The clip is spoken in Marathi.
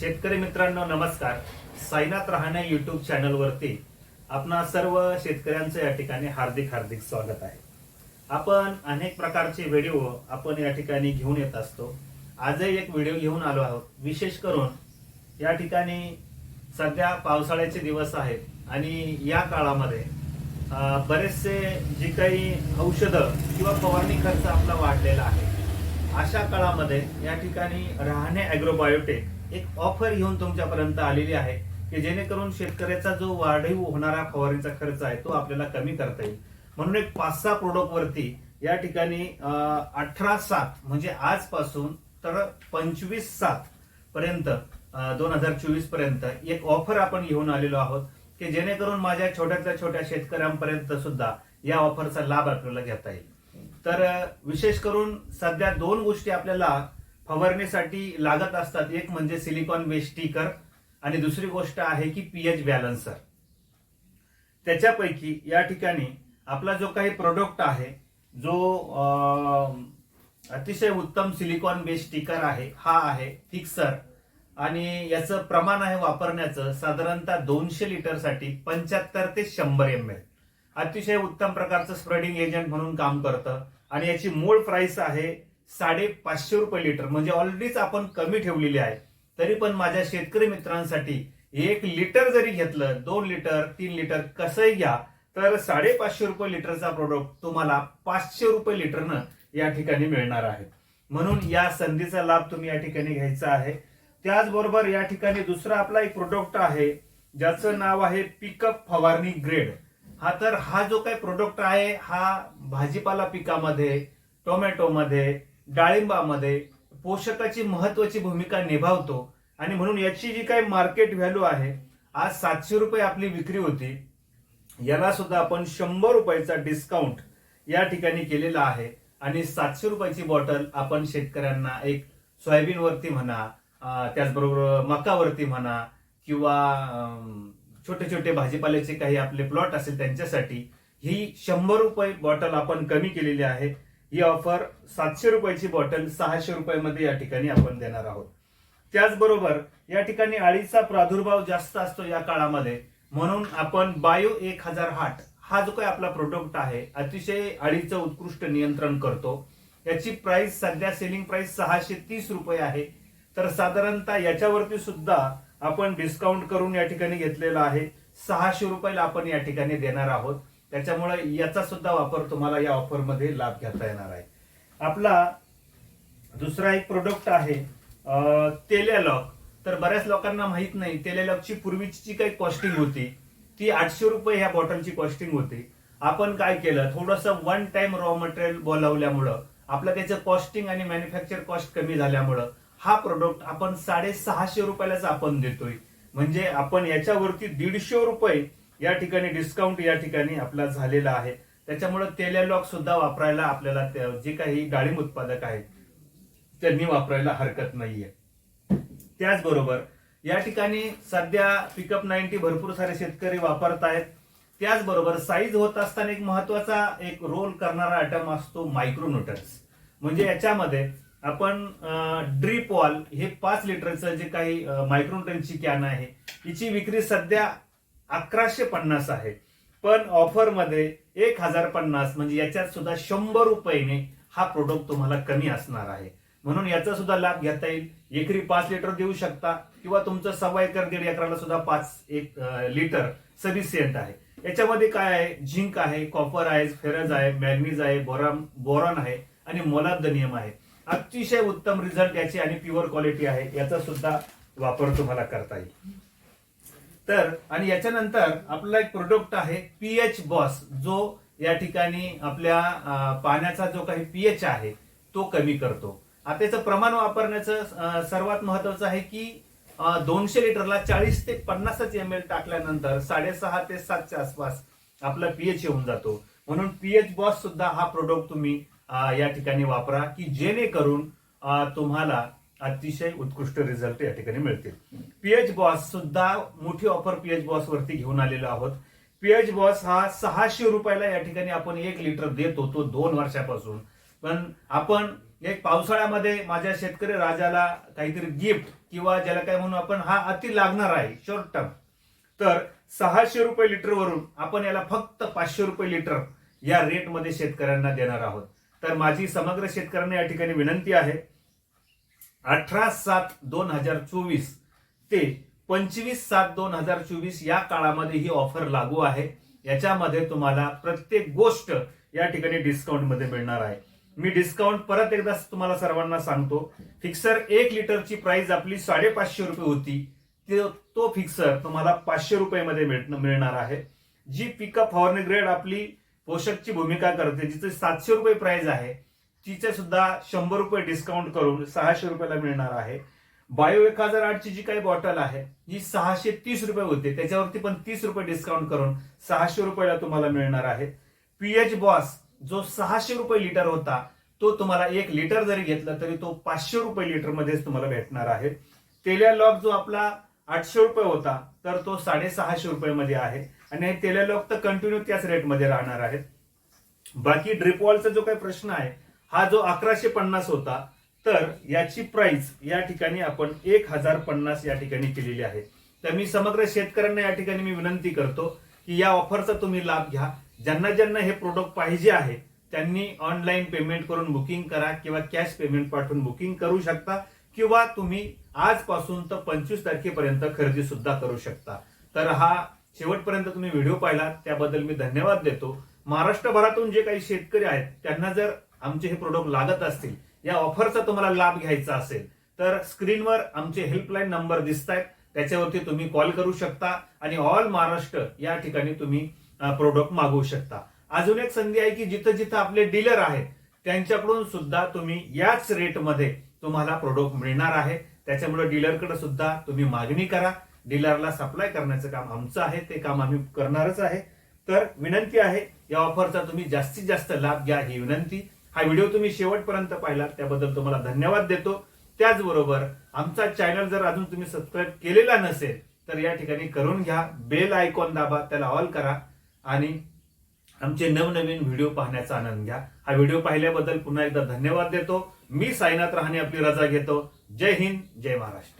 शेतकरी मित्रांनो नमस्कार. साईनाथ रहाणे युट्यूब चॅनलवरती आपणा सर्व शेतकऱ्यांचं या ठिकाणी हार्दिक हार्दिक स्वागत आहे. आपण अनेक प्रकारचे व्हिडिओ आपण या ठिकाणी घेऊन येत असतो. आजही एक व्हिडिओ घेऊन आलो आहोत. विशेष करून या ठिकाणी सध्या पावसाळ्याचे दिवस आहेत आणि या काळामध्ये बरेचसे जी काही औषधं किंवा फवारणी खर्च आपला वाढलेला आहे. अशा काळामध्ये या ठिकाणी राहणे अॅग्रोबायोटेक एक ऑफर घेऊन तुमच्यापर्यंत आलेली आहे की जेणेकरून शेतकऱ्याचा जो वाढीव होणारा फवारणीचा खर्च आहे तो आपल्याला कमी करता येईल. म्हणून एक पाच सहा प्रोडक्ट वरती या ठिकाणी अठरा सात म्हणजे आजपासून तर पंचवीस सात पर्यंत दोन हजार चोवीसपर्यंत एक ऑफर आपण घेऊन आलेलो आहोत की जेणेकरून माझ्या छोट्यातल्या छोट्या शेतकऱ्यांपर्यंत सुद्धा या ऑफरचा लाभ आपल्याला घेता येईल. तर विशेष करून सध्या दोन गोष्टी आपल्याला फवारणीसाठी लागत असतात. एक म्हणजे सिलिकॉन वेस्ट स्टिकर आणि दुसरी गोष्ट आहे की पीएच बॅलन्सर. त्याच्यापैकी या ठिकाणी आपला जो काही प्रोडक्ट आहे जो अतिशय उत्तम सिलिकॉन बेस्ड स्टिकर आहे हा आहे फिक्सर आणि याचं प्रमाण आहे वापरण्याचं साधारणतः दोनशे लिटरसाठी पंच्याहत्तर ते शंभर एम एल अतिशय उत्तम प्रकारचं स्प्रेडिंग एजंट म्हणून काम करतं. आणि याची मूळ प्राइस आहे साडेपाचशे रुपये लिटर म्हणजे ऑलरेडीच आपण कमी ठेवलेली आहे. तरी पण माझ्या शेतकरी मित्रांसाठी एक लिटर जरी घेतलं दोन लिटर तीन लिटर कसंही घ्या तर साडेपाचशे रुपये लिटरचा प्रोडक्ट तुम्हाला पाचशे रुपये लिटरनं या ठिकाणी मिळणार आहे. म्हणून या संधीचा लाभ तुम्ही या ठिकाणी घ्यायचा आहे. त्याचबरोबर या ठिकाणी दुसरा आपला एक प्रोडक्ट आहे ज्याचं नाव आहे पिकअप फवारणी ग्रेड हा तर हा जो काही प्रोडक्ट आहे हा भाजीपाला पिकामध्ये टोमॅटोमध्ये डाळिंबामध्ये पोषकाची महत्वाची भूमिका निभावतो. आणि म्हणून याची जी काही मार्केट व्हॅल्यू आहे आज सातशे रुपये आपली विक्री होती. याला सुद्धा आपण शंभर रुपयाचा डिस्काउंट या ठिकाणी केलेला आहे. आणि सातशे रुपयाची बॉटल आपण शेतकऱ्यांना एक सोयाबीनवरती म्हणा त्याचबरोबर मकावरती म्हणा किंवा छोटे छोटे भाजीपाल्याचे काही आपले प्लॉट असेल त्यांच्यासाठी ही शंभर रुपये बॉटल आपण कमी केलेली आहे. ही ऑफर सातशे रुपयाची बॉटल सहाशे रुपयामध्ये या ठिकाणी आपण देणार आहोत. त्याचबरोबर या ठिकाणी अळीचा प्रादुर्भाव जास्त असतो या काळामध्ये म्हणून आपण बायो एक हजार हाट हा जो काही आपला प्रोडक्ट आहे अतिशय अळीचं उत्कृष्ट नियंत्रण करतो. याची प्राइस सध्या सेलिंग प्राइस सहाशे तीस रुपये आहे. तर साधारणतः याच्यावरती सुद्धा आपण डिस्काउंट करून या ठिकाणी घेतलेला आहे. सहाशे रुपयाला आपण या ठिकाणी देणार आहोत. त्याच्यामुळे याचा सुद्धा वापर तुम्हाला या ऑफरमध्ये लाभ घेता येणार आहे. आपला दुसरा एक प्रोडक्ट आहे तेलेलॉक तर बऱ्याच लोकांना माहीत नाही तेलेलॉकची पूर्वीची जी काही कॉस्टिंग होती ती आठशे रुपये ह्या बॉटलची कॉस्टिंग होती. आपण काय केलं थोडंसं वन टाइम रॉ मटेरियल बोलावल्यामुळं आपलं त्याचं कॉस्टिंग आणि मॅन्युफॅक्चर कॉस्ट कमी झाल्यामुळं हा प्रोडक्ट आपण साडेसहाशे रुपयालाच आपण देतोय. म्हणजे आपण याच्यावरती दीडशे रुपये या ठिकाणी डिस्काउंट या ठिकाणी आपला झालेला आहे. त्याच्यामुळे तेलेलॉक सुद्धा वापरायला आपल्याला जे काही डाळिंब उत्पादक आहेत त्यांनी वापरायला हरकत नाहीये. त्याचबरोबर या ठिकाणी सध्या पिकअप नाईन्टी भरपूर सारे शेतकरी वापरत आहेत. त्याचबरोबर साईज होत असताना एक महत्त्वाचा एक रोल करणारा आयटम असतो मायक्रोन्युटन्स म्हणजे याच्यामध्ये आपण ड्रीप वॉल हे पाच लिटरचं जे काही मायक्रोन्युटनची कॅन आहे हिची विक्री सध्या अकराशे पन्नास आहे. पण ऑफरमध्ये एक हजार पन्नास म्हणजे याच्यात सुद्धा शंभर रुपयेने हा प्रोडक्ट तुम्हाला कमी असणार आहे. म्हणून याचा सुद्धा लाभ घेता येईल. एकरी पाच लिटर देऊ शकता किंवा तुमचं सव्वा एकर दीड एकराला सुद्धा पाच एक लिटर सफिशियंट आहे. याच्यामध्ये काय आहे? झिंक आहे कॉपर आहे फेरज आहे मॅग्नीज आहे बोराम बोरॉन आहे आणि मोलाब्दनियम आहे. अतिशय उत्तम रिझल्ट याची आणि प्युअर क्वालिटी आहे याचा सुद्धा वापर तुम्हाला करता येईल. तर आणि याच्यानंतर आपला एक प्रोडक्ट आहे पीएच बॉस जो या ठिकाणी आपल्या पाण्याचा जो काही पीएच आहे तो कमी करतो. आता याचं प्रमाण वापरण्याचं सर्वात महत्वाचं आहे की दोनशे लिटरला चाळीस ते पन्नासच एम एल टाकल्यानंतर साडेसहा ते सातच्या आसपास आपला पीएच येऊन जातो. म्हणून पीएच बॉस सुद्धा हा प्रोडक्ट तुम्ही या ठिकाणी वापरा की जेणेकरून तुम्हाला अतिशय उत्कृष्ट रिझल्ट या ठिकाणी मिळतील. पीएच बॉस सुद्धा मोठी ऑफर पीएच बॉस वरती घेऊन आलेलो आहोत. पीएच बॉस हा सहाशे रुपयाला या ठिकाणी आपण एक लिटर देत होतो दोन वर्षापासून. पण आपण एक पावसाळ्यामध्ये माझ्या शेतकरी राजाला काहीतरी गिफ्ट किंवा ज्याला काय म्हणू आपण हा अति लागणार आहे शॉर्ट टर्म तर सहाशे रुपये लिटरवरून आपण याला फक्त पाचशे रुपये लिटर या रेटमध्ये शेतकऱ्यांना देणार आहोत. तर माझी समग्र शेतकऱ्यांना या ठिकाणी विनंती आहे अठरा सात दोन हजार चोवीस ते पंचवीस सात दोन हजार चोवीस या काळामध्ये ही ऑफर लागू आहे. याच्यामध्ये तुम्हाला प्रत्येक गोष्ट या ठिकाणी डिस्काउंटमध्ये मिळणार आहे. मी डिस्काउंट परत एकदा तुम्हाला सर्वांना सांगतो. फिक्सर एक लिटरची प्राइस आपली साडेपाचशे रुपये होती. तो फिक्सर तुम्हाला पाचशे रुपयामध्ये मिळण- मिळणार आहे. जी पिकअप हॉर्न ग्रेड आपली पोषकची भूमिका करते जिचे सातशे रुपये प्राइस आहे तिचे सुद्धा शंभर रुपये डिस्काउंट करून सहाशे रुपयाला मिळणार आहे. बायो एक हजार आठची जी काही बॉटल आहे जी सहाशे तीस रुपये होते. त्याच्यावरती पण तीस रुपये डिस्काउंट करून सहाशे रुपयाला तुम्हाला मिळणार आहे. पीएच बॉस जो सहाशे रुपये लिटर होता तो तुम्हाला एक लिटर जरी घेतला तरी तो पाचशे रुपये लिटर मध्येच तुम्हाला भेटणार आहे. तेल्या लॉक जो आपला आठशे रुपये होता तर तो साडेसहाशे रुपये मध्ये आहे. आणि तेल्या लॉक तर कंटिन्यू त्याच रेटमध्ये राहणार आहे. बाकी ड्रिपवॉलचा जो काही प्रश्न आहे हा जो अकराशे पन्नास होता तर याची प्राइस या ठिकाणी आपण एक हजार पन्नास या ठिकाणी केलेली आहे. तर मी समग्र शेतकऱ्यांना या ठिकाणी मी विनंती करतो की या ऑफरचा तुम्ही लाभ घ्या. ज्यांना ज्यांना हे प्रोडक्ट पाहिजे आहे त्यांनी ऑनलाईन पेमेंट करून बुकिंग करा किंवा कॅश पेमेंट पाठवून बुकिंग करू शकता किंवा तुम्ही आजपासून तर पंचवीस तारखेपर्यंत खरेदी सुद्धा करू शकता. तर हा शेवटपर्यंत तुम्ही व्हिडिओ पाहिला त्याबद्दल मी धन्यवाद देतो. महाराष्ट्रभरातून जे काही शेतकरी आहेत त्यांना जर आमचे हे प्रोडक्ट लागत असतील या ऑफरचा तुम्हाला लाभ घ्यायचा असेल तर स्क्रीनवर आमचे हेल्पलाईन नंबर दिसत आहेत त्याच्यावरती तुम्ही कॉल करू शकता आणि ऑल महाराष्ट्र या ठिकाणी तुम्ही प्रोडक्ट मागवू शकता. अजून एक संधी आहे की जिथं जिथं आपले डीलर आहेत त्यांच्याकडून सुद्धा तुम्ही याच रेटमध्ये तुम्हाला प्रोडक्ट मिळणार आहे. त्याच्यामुळे डीलरकडे सुद्धा तुम्ही मागणी करा. डीलरला सप्लाय करण्याचं काम आमचं आहे ते काम आम्ही करणारच आहे. तर विनंती आहे या ऑफरचा तुम्ही जास्तीत जास्त लाभ घ्या ही विनंती. हा व्हिडिओ तुम्ही शेवटपर्यंत पाहिला त्याबद्दल तुम्हाला धन्यवाद देतो. त्याचबरोबर आमचा चॅनल जर अजून तुम्ही सबस्क्राईब केलेला नसेल तर या ठिकाणी करून घ्या. बेल आयकॉन दाबा त्याला ऑल करा. आणि आमचे नवनवीन व्हिडिओ पाहण्याचा आनंद घ्या. हा व्हिडिओ पाहिल्याबद्दल पुन्हा एकदा धन्यवाद देतो. मी साईनाथ रहाणे आपली रजा घेतो. जय हिंद जय महाराष्ट्र.